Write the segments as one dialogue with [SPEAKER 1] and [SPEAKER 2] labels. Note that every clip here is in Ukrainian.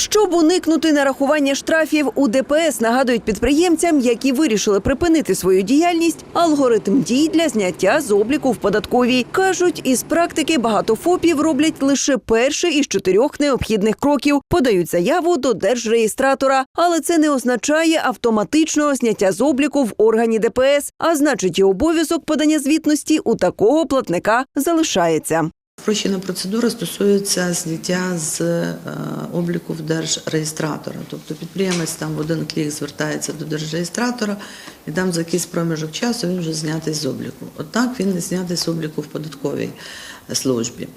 [SPEAKER 1] Щоб уникнути нарахування штрафів, у ДПС нагадують підприємцям, які вирішили припинити свою діяльність, алгоритм дій для зняття з обліку в податковій. кажуть, із практики багато ФОПів роблять лише перший із чотирьох необхідних кроків, подають заяву до держреєстратора, але це не означає автоматичного зняття з обліку в органі ДПС, а значить, і обов'язок подання звітності у такого платника залишається.
[SPEAKER 2] Спрощена процедура стосується зняття з е, обліку в держреєстратора. Тобто підприємець там в один клік звертається до держреєстратора і там за якийсь проміжок часу він вже знятий з обліку. Отак він не знятий з обліку в податковій службі.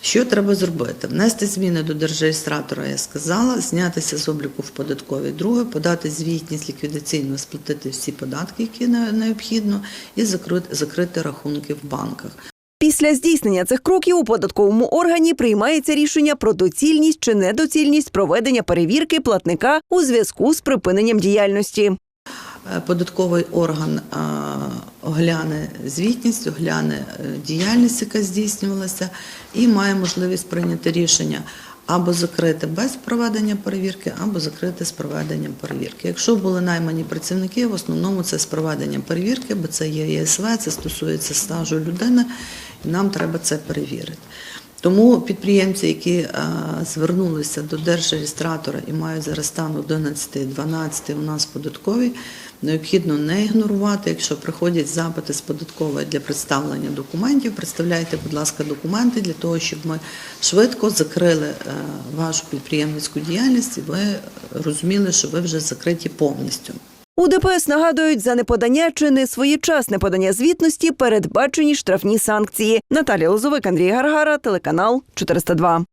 [SPEAKER 2] Що треба зробити? Внести зміни до держреєстратора, я сказала, знятися з обліку в податковій. Друге, подати звітність ліквідаційно, сплатити всі податки, які не- необхідно, і закрити рахунки в банках.
[SPEAKER 1] Після здійснення цих кроків у податковому органі приймається рішення про доцільність чи недоцільність проведення перевірки платника у зв'язку з припиненням діяльності.
[SPEAKER 2] Е, Податковий орган огляне звітність, огляне е, діяльність, яка здійснювалася, і має можливість прийняти рішення або закрити без проведення перевірки, або закрити з проведенням перевірки. Якщо були наймані працівники, в основному це з проведенням перевірки, бо це є ЄСВ, це стосується стажу людини, нам треба це перевірити. Тому підприємці, які е, звернулися до держреєстратора і мають зараз стан 11, 12 у нас податкові, необхідно не ігнорувати. Якщо приходять запити з податкової для представлення документів, представляйте, будь ласка, документи для того, щоб ми швидко закрили е, вашу підприємницьку діяльність і ви розуміли, що ви вже закриті повністю.
[SPEAKER 1] У ДПС нагадують, за неподання чи не своєчасне подання звітності передбачені штрафні санкції. Наталія Лозовик, Андрій Гаргара, телеканал 402.